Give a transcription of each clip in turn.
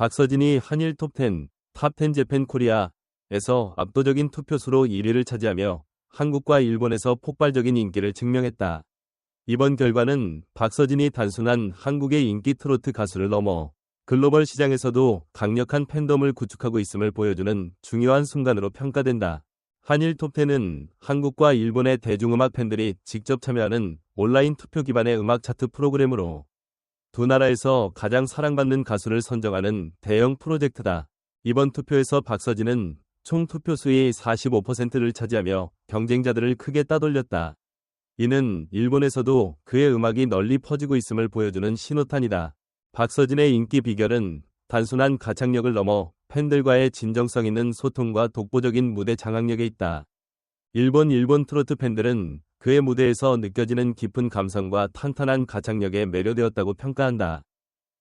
박서진이 한일 톱10, 탑10 재팬 코리아에서 압도적인 투표수로 1위를 차지하며 한국과 일본에서 폭발적인 인기를 증명했다. 이번 결과는 박서진이 단순한 한국의 인기 트로트 가수를 넘어 글로벌 시장에서도 강력한 팬덤을 구축하고 있음을 보여주는 중요한 순간으로 평가된다. 한일 톱10은 한국과 일본의 대중음악 팬들이 직접 참여하는 온라인 투표 기반의 음악 차트 프로그램으로 두 나라에서 가장 사랑받는 가수를 선정하는 대형 프로젝트다. 이번 투표에서 박서진은 총 투표수의 45%를 차지하며 경쟁자들을 크게 따돌렸다. 이는 일본에서도 그의 음악이 널리 퍼지고 있음을 보여주는 신호탄이다. 박서진의 인기 비결은 단순한 가창력을 넘어 팬들과의 진정성 있는 소통과 독보적인 무대 장악력에 있다. 일본 일본 트로트 팬들은 그의 무대에서 느껴지는 깊은 감성과 탄탄한 가창력에 매료되었다고 평가한다.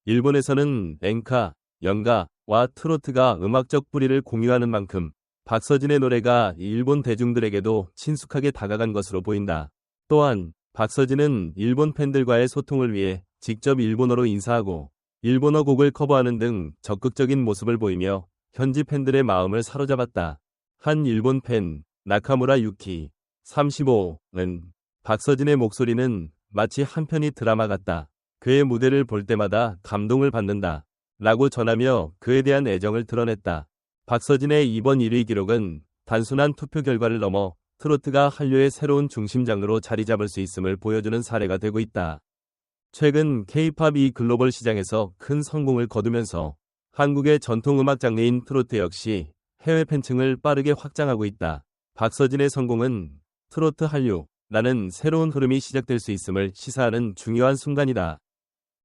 일본에서는 엔카, 연가와 트로트가 음악적 뿌리를 공유하는 만큼 박서진의 노래가 일본 대중들에게도 친숙하게 다가간 것으로 보인다. 또한 박서진은 일본 팬들과의 소통을 위해 직접 일본어로 인사하고 일본어 곡을 커버하는 등 적극적인 모습을 보이며 현지 팬들의 마음을 사로잡았다. 한 일본 팬, 나카무라 유키, 35는 박서진의 목소리는 마치 한 편의 드라마 같다. 그의 무대를 볼 때마다 감동을 받는다. 라고 전하며 그에 대한 애정을 드러냈다. 박서진의 이번 1위 기록은 단순한 투표 결과를 넘어 트로트가 한류의 새로운 중심 장르로 자리 잡을 수 있음을 보여주는 사례가 되고 있다. 최근 K-팝이 글로벌 시장에서 큰 성공을 거두면서 한국의 전통 음악 장르인 트로트 역시 해외 팬층을 빠르게 확장하고 있다. 박서진의 성공은 트로트 한류 라는 새로운 흐름이 시작될 수 있음을 시사하는 중요한 순간이다.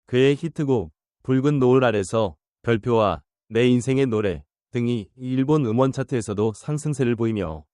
그의 히트곡 붉은 노을 아래서 별표와 내 인생의 노래 등이 일본 음원 차트에서도 상승세를 보이며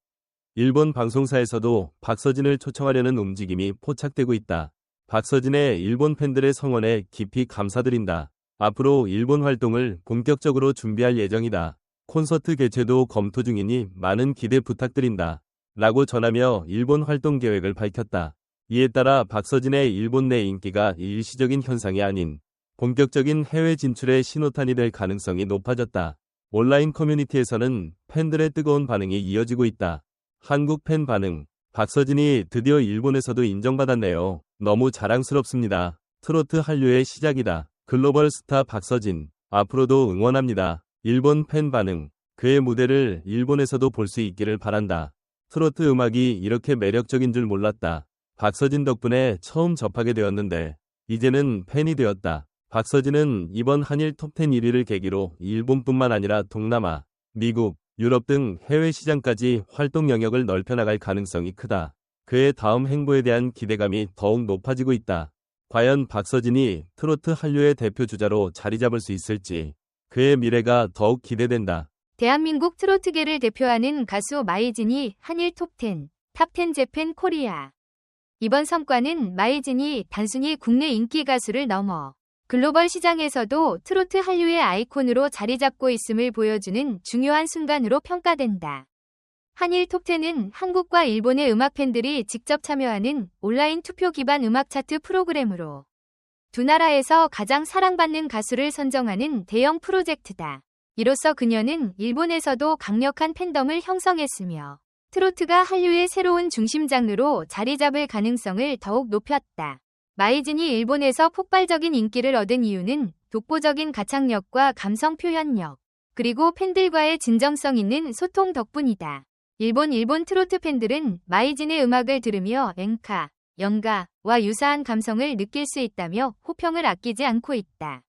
일본 방송사에서도 박서진을 초청하려는 움직임이 포착되고 있다. 박서진의 일본 팬들의 성원에 깊이 감사드린다. 앞으로 일본 활동을 본격적으로 준비할 예정이다. 콘서트 개최도 검토 중이니 많은 기대 부탁드린다. 라고 전하며 일본 활동 계획을 밝혔다. 이에 따라 박서진의 일본 내 인기가 일시적인 현상이 아닌 본격적인 해외 진출의 신호탄이 될 가능성이 높아졌다. 온라인 커뮤니티에서는 팬들의 뜨거운 반응이 이어지고 있다. 한국 팬 반응. 박서진이 드디어 일본에서도 인정받았네요. 너무 자랑스럽습니다. 트로트 한류의 시작이다. 글로벌 스타 박서진. 앞으로도 응원합니다. 일본 팬 반응. 그의 무대를 일본에서도 볼 수 있기를 바란다. 트로트 음악이 이렇게 매력적인 줄 몰랐다. 박서진 덕분에 처음 접하게 되었는데 이제는 팬이 되었다. 박서진은 이번 한일 톱10 1위를 계기로 일본뿐만 아니라 동남아, 미국, 유럽 등 해외 시장까지 활동 영역을 넓혀나갈 가능성이 크다. 그의 다음 행보에 대한 기대감이 더욱 높아지고 있다. 과연 박서진이 트로트 한류의 대표 주자로 자리 잡을 수 있을지 그의 미래가 더욱 기대된다. 대한민국 트로트계를 대표하는 가수 마이진이 한일 톱10, 탑10 재팬 코리아. 이번 성과는 마이진이 단순히 국내 인기 가수를 넘어 글로벌 시장에서도 트로트 한류의 아이콘으로 자리 잡고 있음을 보여주는 중요한 순간으로 평가된다. 한일 톱10은 한국과 일본의 음악 팬들이 직접 참여하는 온라인 투표 기반 음악 차트 프로그램으로 두 나라에서 가장 사랑받는 가수를 선정하는 대형 프로젝트다. 이로써 그녀는 일본에서도 강력한 팬덤을 형성했으며 트로트가 한류의 새로운 중심 장르로 자리 잡을 가능성을 더욱 높였다. 마이진이 일본에서 폭발적인 인기를 얻은 이유는 독보적인 가창력과 감성 표현력, 그리고 팬들과의 진정성 있는 소통 덕분이다. 일본 일본 트로트 팬들은 마이진의 음악을 들으며 엔카, 연가와 유사한 감성을 느낄 수 있다며 호평을 아끼지 않고 있다.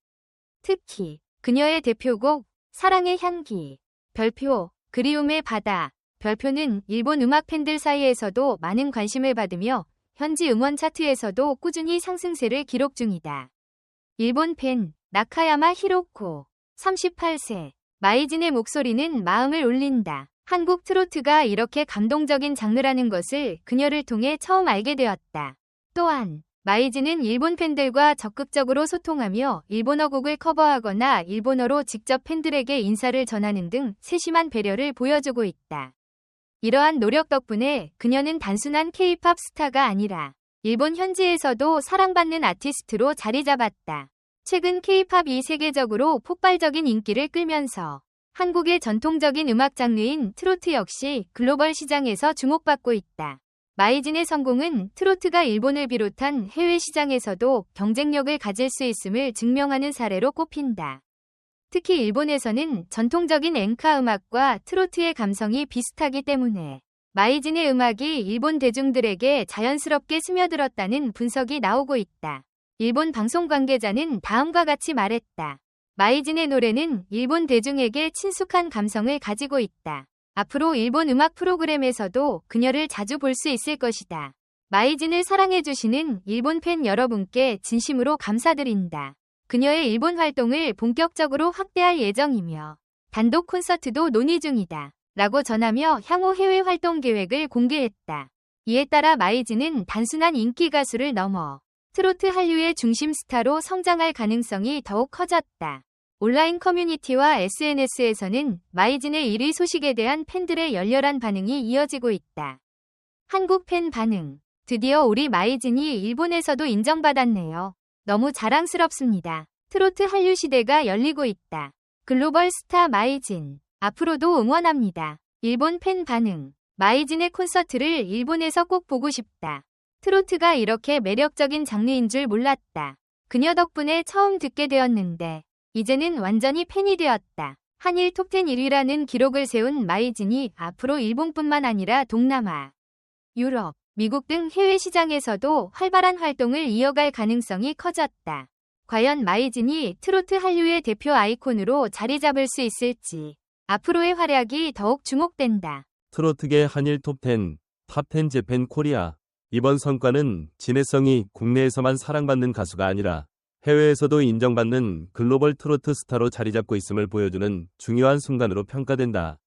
특히 그녀의 대표곡 사랑의 향기, 별표, 그리움의 바다, 별표는 일본 음악 팬들 사이에서도 많은 관심을 받으며 현지 음원 차트에서도 꾸준히 상승세를 기록 중이다. 일본 팬 나카야마 히로코 38세 마이진의 목소리는 마음을 울린다. 한국 트로트가 이렇게 감동적인 장르라는 것을 그녀를 통해 처음 알게 되었다. 또한 마이즈는 일본 팬들과 적극적으로 소통하며 일본어 곡을 커버하거나 일본어로 직접 팬들에게 인사를 전하는 등 세심한 배려를 보여주고 있다. 이러한 노력 덕분에 그녀는 단순한 K-팝 스타가 아니라 일본 현지에서도 사랑받는 아티스트로 자리 잡았다. 최근 K-팝이 세계적으로 폭발적인 인기를 끌면서 한국의 전통적인 음악 장르인 트로트 역시 글로벌 시장에서 주목받고 있다. 마이진의 성공은 트로트가 일본을 비롯한 해외 시장에서도 경쟁력을 가질 수 있음을 증명하는 사례로 꼽힌다. 특히 일본에서는 전통적인 엔카 음악과 트로트의 감성이 비슷하기 때문에 마이진의 음악이 일본 대중들에게 자연스럽게 스며들었다는 분석이 나오고 있다. 일본 방송 관계자는 다음과 같이 말했다. 마이진의 노래는 일본 대중에게 친숙한 감성을 가지고 있다. 앞으로 일본 음악 프로그램에서도 그녀를 자주 볼 수 있을 것이다. 마이진을 사랑해주시는 일본 팬 여러분께 진심으로 감사드린다. 그녀의 일본 활동을 본격적으로 확대할 예정이며 단독 콘서트도 논의 중이다. 라고 전하며 향후 해외 활동 계획을 공개했다. 이에 따라 마이진은 단순한 인기 가수를 넘어 트로트 한류의 중심 스타로 성장할 가능성이 더욱 커졌다. 온라인 커뮤니티와 SNS에서는 마이진의 1위 소식에 대한 팬들의 열렬한 반응이 이어지고 있다. 한국 팬 반응. 드디어 우리 마이진이 일본에서도 인정받았네요. 너무 자랑스럽습니다. 트로트 한류 시대가 열리고 있다. 글로벌 스타 마이진. 앞으로도 응원합니다. 일본 팬 반응. 마이진의 콘서트를 일본에서 꼭 보고 싶다. 트로트가 이렇게 매력적인 장르인 줄 몰랐다. 그녀 덕분에 처음 듣게 되었는데, 이제는 완전히 팬이 되었다. 한일 톱10 1위라는 기록을 세운 마이진이 앞으로 일본뿐만 아니라 동남아, 유럽, 미국 등 해외 시장에서도 활발한 활동을 이어갈 가능성이 커졌다. 과연 마이진이 트로트 한류의 대표 아이콘으로 자리 잡을 수 있을지 앞으로의 활약이 더욱 주목된다. 트로트계 한일 톱10, 탑10 재팬 코리아. 이번 성과는 진해성이 국내에서만 사랑받는 가수가 아니라 해외에서도 인정받는 글로벌 트로트 스타로 자리 잡고 있음을 보여주는 중요한 순간으로 평가된다.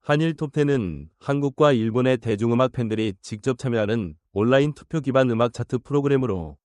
한일 톱10은 한국과 일본의 대중음악 팬들이 직접 참여하는 온라인 투표 기반 음악 차트 프로그램으로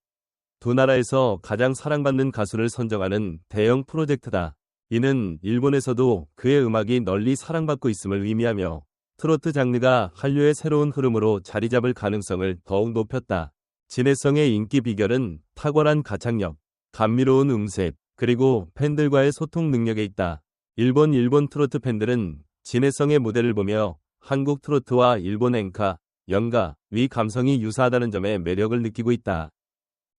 두 나라에서 가장 사랑받는 가수를 선정하는 대형 프로젝트다. 이는 일본에서도 그의 음악이 널리 사랑받고 있음을 의미하며 트로트 장르가 한류의 새로운 흐름으로 자리 잡을 가능성을 더욱 높였다. 진해성의 인기 비결은 탁월한 가창력, 감미로운 음색, 그리고 팬들과의 소통 능력에 있다. 일본 일본 트로트 팬들은 진해성의 무대를 보며 한국 트로트와 일본 엔카, 연가, 위 감성이 유사하다는 점에 매력을 느끼고 있다.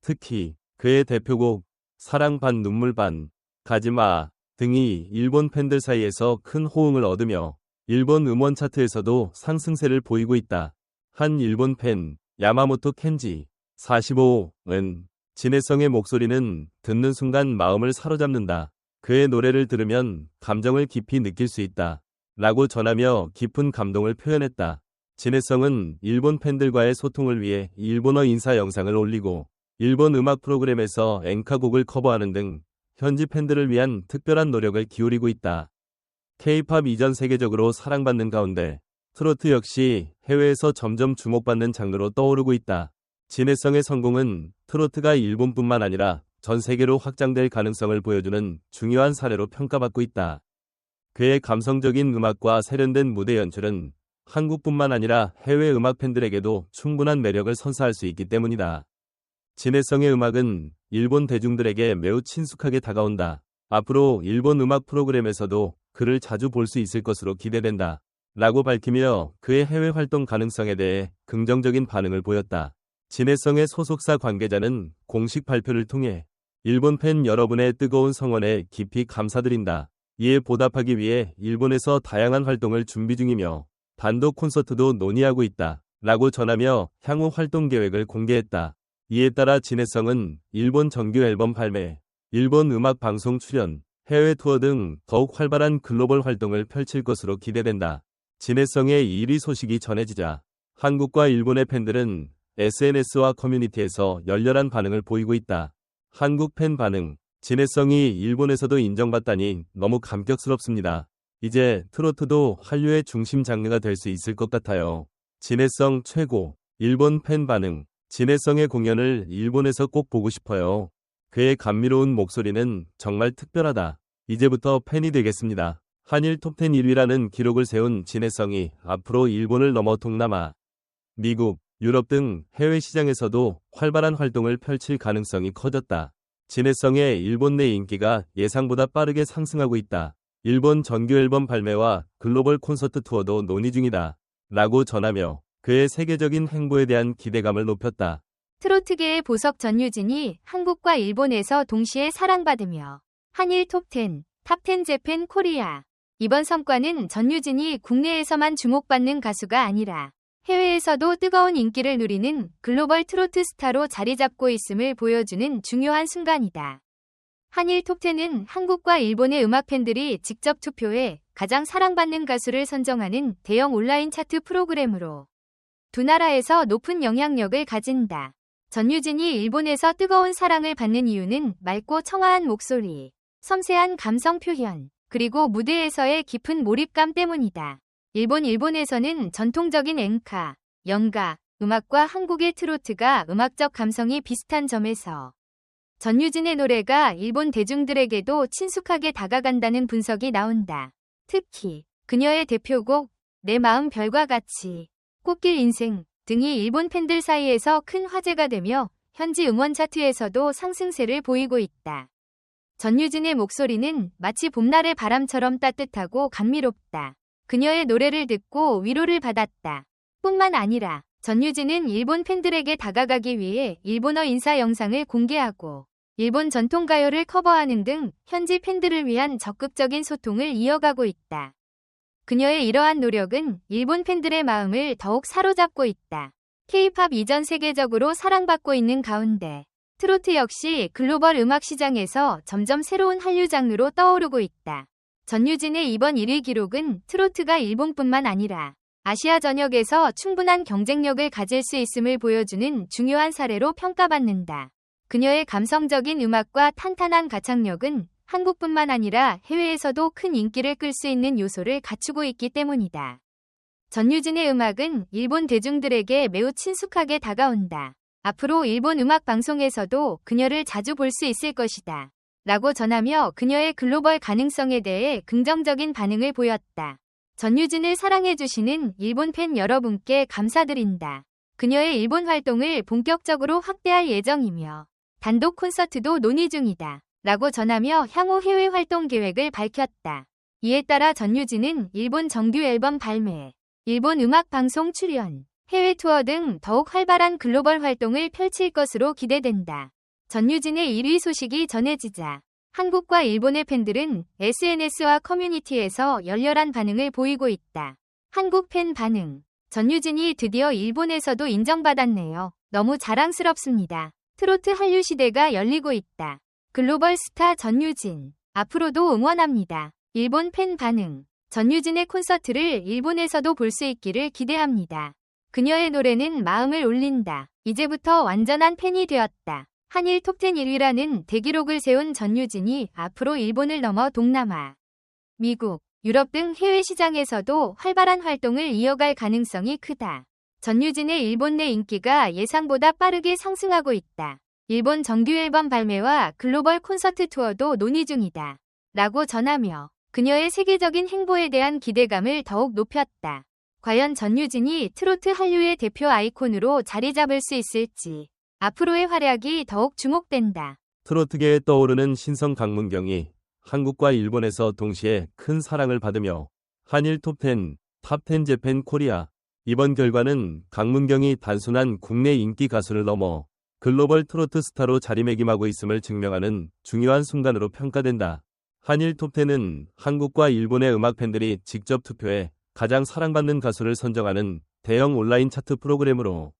특히 그의 대표곡 사랑 반 눈물 반, 가지마 등이 일본 팬들 사이에서 큰 호응을 얻으며 일본 음원 차트에서도 상승세를 보이고 있다. 한 일본 팬 야마모토 켄지 45은 진해성의 목소리는 듣는 순간 마음을 사로잡는다. 그의 노래를 들으면 감정을 깊이 느낄 수 있다. 라고 전하며 깊은 감동을 표현했다. 진해성은 일본 팬들과의 소통을 위해 일본어 인사 영상을 올리고 일본 음악 프로그램에서 엔카곡을 커버하는 등 현지 팬들을 위한 특별한 노력을 기울이고 있다. K-팝 이전 세계적으로 사랑받는 가운데 트로트 역시 해외에서 점점 주목받는 장르로 떠오르고 있다. 진해성의 성공은 트로트가 일본뿐만 아니라 전 세계로 확장될 가능성을 보여주는 중요한 사례로 평가받고 있다. 그의 감성적인 음악과 세련된 무대 연출은 한국뿐만 아니라 해외 음악 팬들에게도 충분한 매력을 선사할 수 있기 때문이다. 진해성의 음악은 일본 대중들에게 매우 친숙하게 다가온다. 앞으로 일본 음악 프로그램에서도 그를 자주 볼 수 있을 것으로 기대된다. 라고 밝히며 그의 해외 활동 가능성에 대해 긍정적인 반응을 보였다. 진해성의 소속사 관계자는 공식 발표를 통해 일본 팬 여러분의 뜨거운 성원에 깊이 감사드린다. 이에 보답하기 위해 일본에서 다양한 활동을 준비 중이며 단독 콘서트도 논의하고 있다. 라고 전하며 향후 활동 계획을 공개했다. 이에 따라 진해성은 일본 정규 앨범 발매, 일본 음악 방송 출연, 해외 투어 등 더욱 활발한 글로벌 활동을 펼칠 것으로 기대된다. 진해성의 1위 소식이 전해지자 한국과 일본의 팬들은 SNS와 커뮤니티에서 열렬한 반응을 보이고 있다. 한국 팬 반응, 진해성이 일본에서도 인정받다니 너무 감격스럽습니다. 이제 트로트도 한류의 중심 장르가 될 수 있을 것 같아요. 진해성 최고, 일본 팬 반응, 진해성의 공연을 일본에서 꼭 보고 싶어요. 그의 감미로운 목소리는 정말 특별하다. 이제부터 팬이 되겠습니다. 한일 톱10 1위라는 기록을 세운 진해성이 앞으로 일본을 넘어 동남아, 미국, 유럽 등 해외 시장에서도 활발한 활동을 펼칠 가능성이 커졌다. 진해성의 일본 내 인기가 예상보다 빠르게 상승하고 있다. 일본 정규 앨범 발매와 글로벌 콘서트 투어도 논의 중이다. 라고 전하며 그의 세계적인 행보에 대한 기대감을 높였다. 트로트계의 보석 전유진이 한국과 일본에서 동시에 사랑받으며 한일 톱10, 탑10 재팬 코리아. 이번 성과는 전유진이 국내에서만 주목받는 가수가 아니라 해외에서도 뜨거운 인기를 누리는 글로벌 트로트 스타로 자리 잡고 있음을 보여주는 중요한 순간이다. 한일 톱10은 한국과 일본의 음악 팬들이 직접 투표해 가장 사랑받는 가수를 선정하는 대형 온라인 차트 프로그램으로 두 나라에서 높은 영향력을 가진다. 전유진이 일본에서 뜨거운 사랑을 받는 이유는 맑고 청아한 목소리, 섬세한 감성 표현, 그리고 무대에서의 깊은 몰입감 때문이다. 일본 일본에서는 전통적인 엔카, 연가, 음악과 한국의 트로트가 음악적 감성이 비슷한 점에서 전유진의 노래가 일본 대중들에게도 친숙하게 다가간다는 분석이 나온다. 특히 그녀의 대표곡 내 마음 별과 같이 꽃길 인생 등이 일본 팬들 사이에서 큰 화제가 되며 현지 음원 차트에서도 상승세를 보이고 있다. 전유진의 목소리는 마치 봄날의 바람처럼 따뜻하고 감미롭다. 그녀의 노래를 듣고 위로를 받았다. 뿐만 아니라 전유진은 일본 팬들에게 다가가기 위해 일본어 인사 영상을 공개하고 일본 전통 가요를 커버하는 등 현지 팬들을 위한 적극적인 소통을 이어가고 있다. 그녀의 이러한 노력은 일본 팬들의 마음을 더욱 사로잡고 있다. K-팝 이전 세계적으로 사랑받고 있는 가운데 트로트 역시 글로벌 음악 시장에서 점점 새로운 한류 장르로 떠오르고 있다. 전유진의 이번 1위 기록은 트로트가 일본뿐만 아니라 아시아 전역에서 충분한 경쟁력을 가질 수 있음을 보여주는 중요한 사례로 평가받는다. 그녀의 감성적인 음악과 탄탄한 가창력은 한국뿐만 아니라 해외에서도 큰 인기를 끌 수 있는 요소를 갖추고 있기 때문이다. 전유진의 음악은 일본 대중들에게 매우 친숙하게 다가온다. 앞으로 일본 음악 방송에서도 그녀를 자주 볼 수 있을 것이다. 라고 전하며 그녀의 글로벌 가능성에 대해 긍정적인 반응을 보였다. 전유진을 사랑해주시는 일본 팬 여러분께 감사드린다. 그녀의 일본 활동을 본격적으로 확대할 예정이며 단독 콘서트도 논의 중이다. 라고 전하며 향후 해외 활동 계획을 밝혔다. 이에 따라 전유진은 일본 정규 앨범 발매, 일본 음악 방송 출연, 해외 투어 등 더욱 활발한 글로벌 활동을 펼칠 것으로 기대된다. 전유진의 1위 소식이 전해지자 한국과 일본의 팬들은 SNS와 커뮤니티에서 열렬한 반응을 보이고 있다. 한국 팬 반응. 전유진이 드디어 일본에서도 인정받았네요. 너무 자랑스럽습니다. 트로트 한류 시대가 열리고 있다. 글로벌 스타 전유진. 앞으로도 응원합니다. 일본 팬 반응. 전유진의 콘서트를 일본에서도 볼 수 있기를 기대합니다. 그녀의 노래는 마음을 울린다. 이제부터 완전한 팬이 되었다. 한일 톱10 1위라는 대기록을 세운 전유진이 앞으로 일본을 넘어 동남아, 미국, 유럽 등 해외 시장에서도 활발한 활동을 이어갈 가능성이 크다. 전유진의 일본 내 인기가 예상보다 빠르게 상승하고 있다. 일본 정규 앨범 발매와 글로벌 콘서트 투어도 논의 중이다. 라고 전하며 그녀의 세계적인 행보에 대한 기대감을 더욱 높였다. 과연 전유진이 트로트 한류의 대표 아이콘으로 자리 잡을 수 있을지 앞으로의 활약이 더욱 주목된다. 트로트계에 떠오르는 신성 강문경이 한국과 일본에서 동시에 큰 사랑을 받으며 한일 톱10, 탑10 재팬 코리아 이번 결과는 강문경이 단순한 국내 인기 가수를 넘어 글로벌 트로트 스타로 자리매김하고 있음을 증명하는 중요한 순간으로 평가된다. 한일 톱10은 한국과 일본의 음악 팬들이 직접 투표해 가장 사랑받는 가수를 선정하는 대형 온라인 차트 프로그램으로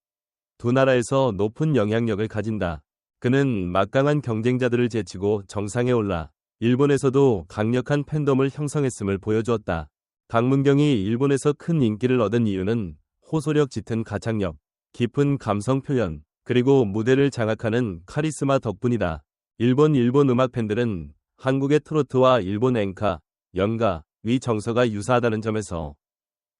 두 나라에서 높은 영향력을 가진다. 그는 막강한 경쟁자들을 제치고 정상에 올라 일본에서도 강력한 팬덤을 형성했음을 보여주었다. 강문경이 일본에서 큰 인기를 얻은 이유는 호소력 짙은 가창력, 깊은 감성 표현, 그리고 무대를 장악하는 카리스마 덕분이다. 일본 일본 음악 팬들은 한국의 트로트와 일본 엔카, 연가, 위 정서가 유사하다는 점에서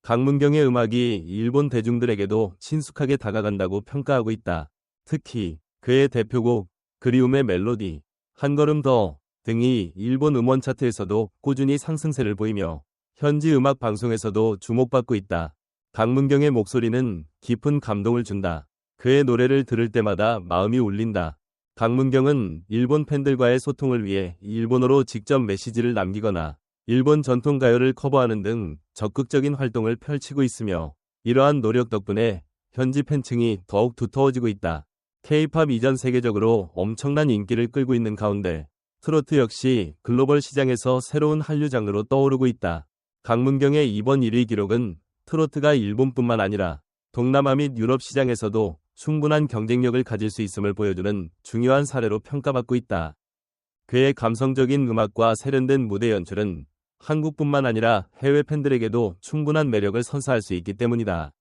강문경의 음악이 일본 대중들에게도 친숙하게 다가간다고 평가하고 있다. 특히 그의 대표곡 그리움의 멜로디, 한 걸음 더 등이 일본 음원 차트에서도 꾸준히 상승세를 보이며 현지 음악 방송에서도 주목받고 있다. 강문경의 목소리는 깊은 감동을 준다. 그의 노래를 들을 때마다 마음이 울린다. 강문경은 일본 팬들과의 소통을 위해 일본어로 직접 메시지를 남기거나 일본 전통 가요를 커버하는 등 적극적인 활동을 펼치고 있으며 이러한 노력 덕분에 현지 팬층이 더욱 두터워지고 있다. K-팝 이전 세계적으로 엄청난 인기를 끌고 있는 가운데 트로트 역시 글로벌 시장에서 새로운 한류 장르로 떠오르고 있다. 강문경의 이번 1위 기록은 트로트가 일본뿐만 아니라 동남아 및 유럽 시장에서도 충분한 경쟁력을 가질 수 있음을 보여주는 중요한 사례로 평가받고 있다. 그의 감성적인 음악과 세련된 무대 연출은 한국뿐만 아니라 해외 팬들에게도 충분한 매력을 선사할 수 있기 때문이다.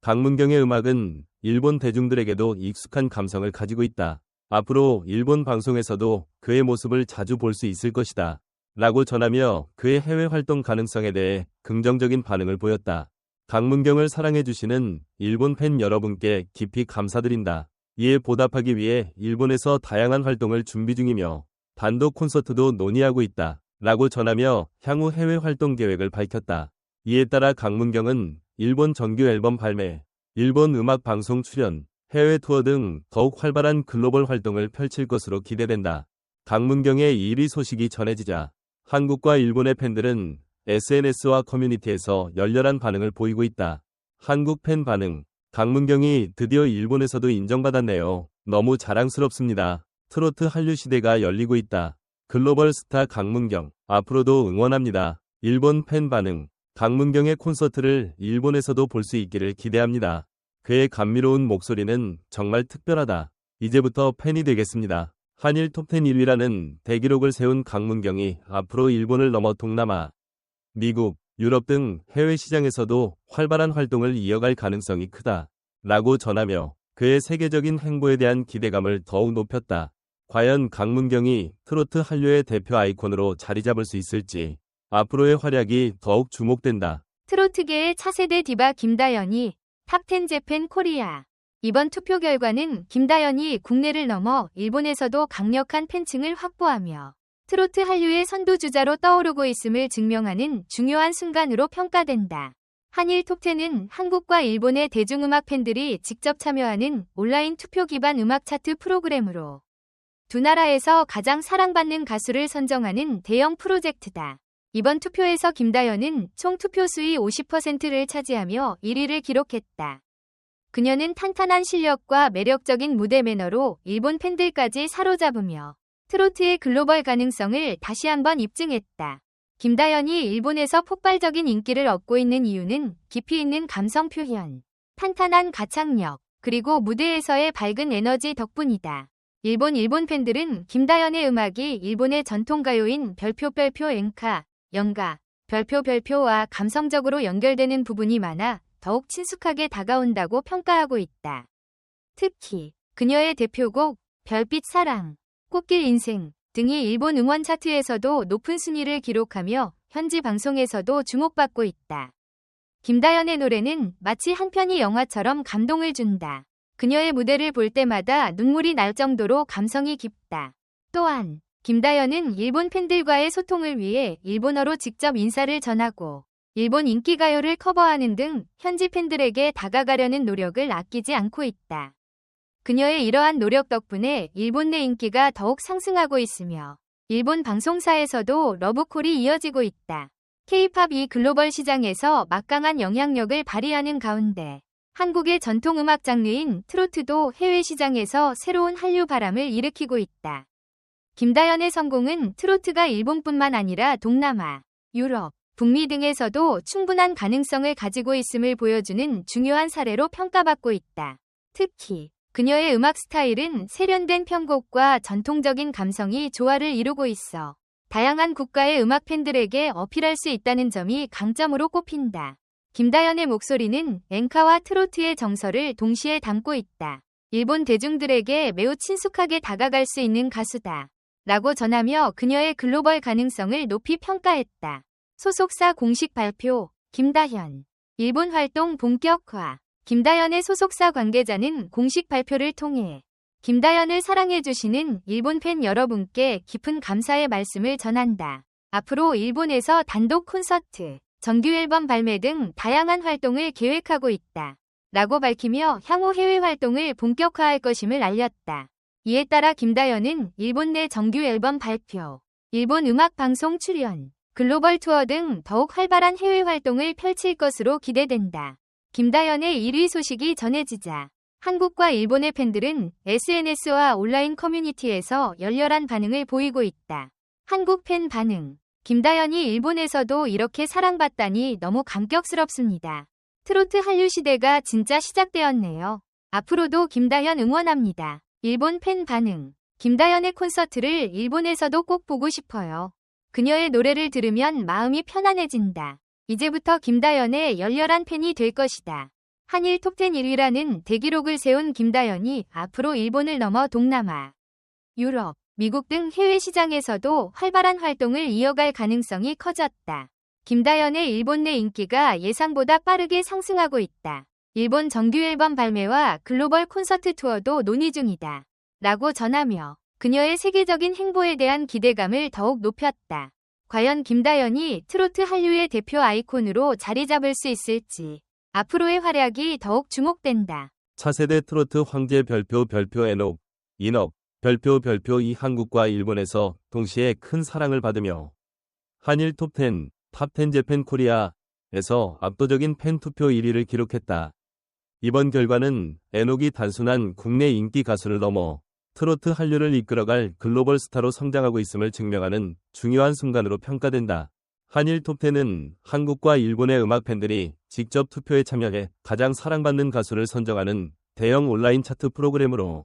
강문경의 음악은 일본 대중들에게도 익숙한 감성을 가지고 있다. 앞으로 일본 방송에서도 그의 모습을 자주 볼 수 있을 것이다. 라고 전하며 그의 해외 활동 가능성에 대해 긍정적인 반응을 보였다. 강문경을 사랑해주시는 일본 팬 여러분께 깊이 감사드린다. 이에 보답하기 위해 일본에서 다양한 활동을 준비 중이며 단독 콘서트도 논의하고 있다. 라고 전하며 향후 해외 활동 계획을 밝혔다. 이에 따라 강문경은 일본 정규 앨범 발매, 일본 음악 방송 출연, 해외 투어 등 더욱 활발한 글로벌 활동을 펼칠 것으로 기대된다. 강문경의 1위 소식이 전해지자 한국과 일본의 팬들은 SNS와 커뮤니티에서 열렬한 반응을 보이고 있다. 한국 팬 반응. 강문경이 드디어 일본에서도 인정받았네요. 너무 자랑스럽습니다. 트로트 한류 시대가 열리고 있다. 글로벌 스타 강문경. 앞으로도 응원합니다. 일본 팬 반응. 강문경의 콘서트를 일본에서도 볼 수 있기를 기대합니다. 그의 감미로운 목소리는 정말 특별하다. 이제부터 팬이 되겠습니다. 한일 톱10 1위라는 대기록을 세운 강문경이 앞으로 일본을 넘어 동남아, 미국, 유럽 등 해외 시장에서도 활발한 활동을 이어갈 가능성이 크다. 라고 전하며 그의 세계적인 행보에 대한 기대감을 더욱 높였다. 과연 강문경이 트로트 한류의 대표 아이콘으로 자리 잡을 수 있을지 앞으로의 활약이 더욱 주목된다. 트로트계의 차세대 디바 김다연이 탑10 재팬 코리아. 이번 투표 결과는 김다연이 국내를 넘어 일본에서도 강력한 팬층을 확보하며 트로트 한류의 선두주자로 떠오르고 있음을 증명하는 중요한 순간으로 평가된다. 한일 톱10은 한국과 일본의 대중음악 팬들이 직접 참여하는 온라인 투표 기반 음악 차트 프로그램으로 두 나라에서 가장 사랑받는 가수를 선정하는 대형 프로젝트다. 이번 투표에서 김다연은 총 투표 수의 50%를 차지하며 1위를 기록했다. 그녀는 탄탄한 실력과 매력적인 무대 매너로 일본 팬들까지 사로잡으며 트로트의 글로벌 가능성을 다시 한번 입증했다. 김다연이 일본에서 폭발적인 인기를 얻고 있는 이유는 깊이 있는 감성 표현, 탄탄한 가창력, 그리고 무대에서의 밝은 에너지 덕분이다. 일본 일본 팬들은 김다연의 음악이 일본의 전통가요인 별표 별표 엔카, 연가, 별표 별표와 감성적으로 연결되는 부분이 많아 더욱 친숙하게 다가온다고 평가하고 있다. 특히 그녀의 대표곡 별빛 사랑, 꽃길 인생 등이 일본 응원 차트에서도 높은 순위를 기록하며 현지 방송에서도 주목받고 있다. 김다연의 노래는 마치 한 편의 영화처럼 감동을 준다. 그녀의 무대를 볼 때마다 눈물이 날 정도로 감성이 깊다. 또한 김다연은 일본 팬들과의 소통을 위해 일본어로 직접 인사를 전하고 일본 인기 가요를 커버하는 등 현지 팬들에게 다가가려는 노력을 아끼지 않고 있다. 그녀의 이러한 노력 덕분에 일본 내 인기가 더욱 상승하고 있으며 일본 방송사에서도 러브콜이 이어지고 있다. K-팝이 글로벌 시장에서 막강한 영향력을 발휘하는 가운데 한국의 전통 음악 장르인 트로트도 해외 시장에서 새로운 한류 바람을 일으키고 있다. 김다연의 성공은 트로트가 일본뿐만 아니라 동남아, 유럽, 북미 등에서도 충분한 가능성을 가지고 있음을 보여주는 중요한 사례로 평가받고 있다. 특히 그녀의 음악 스타일은 세련된 편곡과 전통적인 감성이 조화를 이루고 있어 다양한 국가의 음악 팬들에게 어필할 수 있다는 점이 강점으로 꼽힌다. 김다연의 목소리는 엔카와 트로트의 정서를 동시에 담고 있다. 일본 대중들에게 매우 친숙하게 다가갈 수 있는 가수다. 라고 전하며 그녀의 글로벌 가능성을 높이 평가했다. 소속사 공식 발표, 김다현. 일본 활동 본격화. 김다연의 소속사 관계자는 공식 발표를 통해 김다연을 사랑해주시는 일본 팬 여러분께 깊은 감사의 말씀을 전한다. 앞으로 일본에서 단독 콘서트, 정규 앨범 발매 등 다양한 활동을 계획하고 있다. 라고 밝히며 향후 해외 활동을 본격화할 것임을 알렸다. 이에 따라 김다연은 일본 내 정규 앨범 발표, 일본 음악 방송 출연, 글로벌 투어 등 더욱 활발한 해외 활동을 펼칠 것으로 기대된다. 김다연의 1위 소식이 전해지자 한국과 일본의 팬들은 SNS와 온라인 커뮤니티에서 열렬한 반응을 보이고 있다. 한국 팬 반응. 김다연이 일본에서도 이렇게 사랑받다니 너무 감격스럽습니다. 트로트 한류 시대가 진짜 시작되었네요. 앞으로도 김다연 응원합니다. 일본 팬 반응. 김다연의 콘서트를 일본에서도 꼭 보고 싶어요. 그녀의 노래를 들으면 마음이 편안해진다. 이제부터 김다연의 열렬한 팬이 될 것이다. 한일 톱10 1위라는 대기록을 세운 김다연이 앞으로 일본을 넘어 동남아, 유럽, 미국 등 해외 시장에서도 활발한 활동을 이어갈 가능성이 커졌다. 김다연의 일본 내 인기가 예상보다 빠르게 상승하고 있다. 일본 정규 앨범 발매와 글로벌 콘서트 투어도 논의 중이다. 라고 전하며 그녀의 세계적인 행보에 대한 기대감을 더욱 높였다. 과연 김다연이 트로트 한류의 대표 아이콘으로 자리 잡을 수 있을지 앞으로의 활약이 더욱 주목된다. 차세대 트로트 황제 별표 별표 에녹, 인옥, 별표 별표 이 한국과 일본에서 동시에 큰 사랑을 받으며 한일 톱10, 탑10 재팬 코리아에서 압도적인 팬 투표 1위를 기록했다. 이번 결과는 에녹이 단순한 국내 인기 가수를 넘어 트로트 한류를 이끌어갈 글로벌 스타로 성장하고 있음을 증명하는 중요한 순간으로 평가된다. 한일 톱10은 한국과 일본의 음악 팬들이 직접 투표에 참여해 가장 사랑받는 가수를 선정하는 대형 온라인 차트 프로그램으로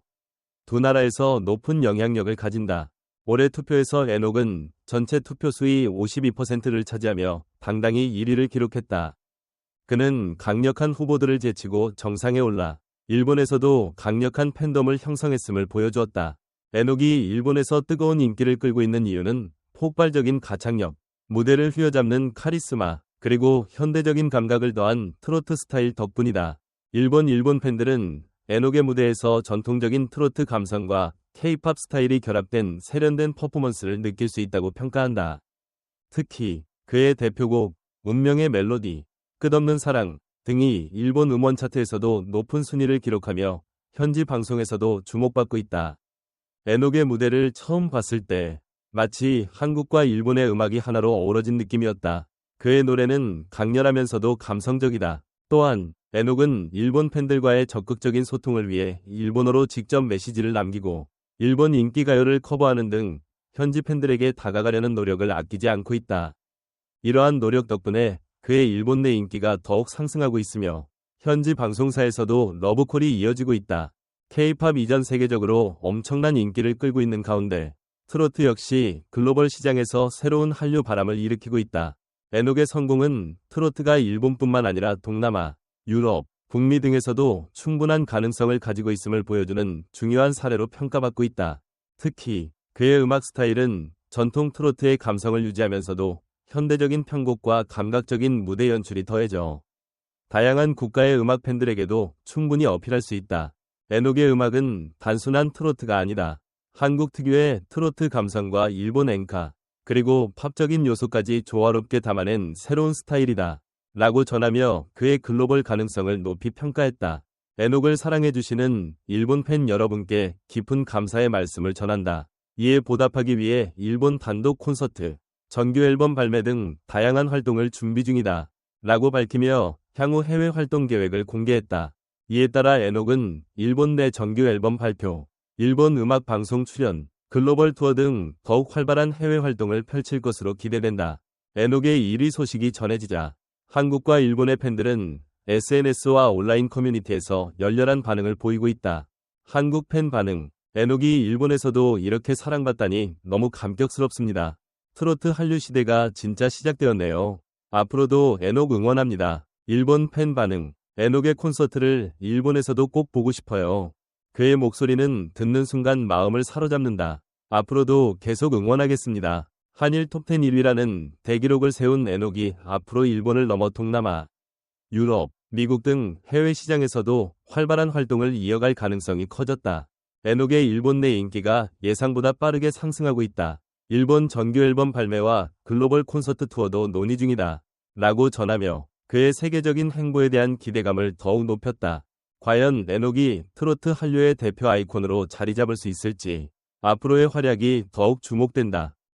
두 나라에서 높은 영향력을 가진다. 올해 투표에서 에녹은 전체 투표 수의 52%를 차지하며 당당히 1위를 기록했다. 그는 강력한 후보들을 제치고 정상에 올라 일본에서도 강력한 팬덤을 형성했음을 보여주었다. 에녹이 일본에서 뜨거운 인기를 끌고 있는 이유는 폭발적인 가창력, 무대를 휘어잡는 카리스마, 그리고 현대적인 감각을 더한 트로트 스타일 덕분이다. 일본 일본 팬들은 에녹의 무대에서 전통적인 트로트 감성과 케이팝 스타일이 결합된 세련된 퍼포먼스를 느낄 수 있다고 평가한다. 특히 그의 대표곡 운명의 멜로디, 끝없는 사랑 등이 일본 음원 차트에서도 높은 순위를 기록하며 현지 방송에서도 주목받고 있다. 에녹의 무대를 처음 봤을 때 마치 한국과 일본의 음악이 하나로 어우러진 느낌이었다. 그의 노래는 강렬하면서도 감성적이다. 또한 에녹은 일본 팬들과의 적극적인 소통을 위해 일본어로 직접 메시지를 남기고 일본 인기 가요를 커버하는 등 현지 팬들에게 다가가려는 노력을 아끼지 않고 있다. 이러한 노력 덕분에 그의 일본 내 인기가 더욱 상승하고 있으며 현지 방송사에서도 러브콜이 이어지고 있다. K-팝 이전 세계적으로 엄청난 인기를 끌고 있는 가운데 트로트 역시 글로벌 시장에서 새로운 한류 바람을 일으키고 있다. 에녹의 성공은 트로트가 일본뿐만 아니라 동남아, 유럽, 북미 등에서도 충분한 가능성을 가지고 있음을 보여주는 중요한 사례로 평가받고 있다. 특히 그의 음악 스타일은 전통 트로트의 감성을 유지하면서도 현대적인 편곡과 감각적인 무대 연출이 더해져 다양한 국가의 음악 팬들에게도 충분히 어필할 수 있다. 에녹의 음악은 단순한 트로트가 아니다. 한국 특유의 트로트 감성과 일본 엔카, 그리고 팝적인 요소까지 조화롭게 담아낸 새로운 스타일이다. 라고 전하며 그의 글로벌 가능성을 높이 평가했다. 에녹을 사랑해주시는 일본 팬 여러분께 깊은 감사의 말씀을 전한다. 이에 보답하기 위해 일본 단독 콘서트, 정규 앨범 발매 등 다양한 활동을 준비 중이다. 라고 밝히며 향후 해외 활동 계획을 공개했다. 이에 따라 에녹은 일본 내 정규 앨범 발표, 일본 음악 방송 출연, 글로벌 투어 등 더욱 활발한 해외 활동을 펼칠 것으로 기대된다. 에녹의 1위 소식이 전해지자 한국과 일본의 팬들은 SNS와 온라인 커뮤니티에서 열렬한 반응을 보이고 있다. 한국 팬 반응. 에녹이 일본에서도 이렇게 사랑받다니 너무 감격스럽습니다. 트로트 한류 시대가 진짜 시작되었네요. 앞으로도 에녹 응원합니다. 일본 팬 반응. 에녹의 콘서트를 일본에서도 꼭 보고 싶어요. 그의 목소리는 듣는 순간 마음을 사로잡는다. 앞으로도 계속 응원하겠습니다. 한일 톱10 1위라는 대기록을 세운 에녹이 앞으로 일본을 넘어 동남아, 유럽, 미국 등 해외 시장에서도 활발한 활동을 이어갈 가능성이 커졌다. 에녹의 일본 내 인기가 예상보다 빠르게 상승하고 있다. 일본 정규 앨범 발매와 글로벌 콘서트 투어도 논의 중이다. 라고 전하며 그의 세계적인 행보에 대한 기대감을 더욱 높였다. 과연 레녹이 트로트 한류의 대표 아이콘으로 자리 잡을 수 있을지 앞으로의 활약이 더욱 주목된다.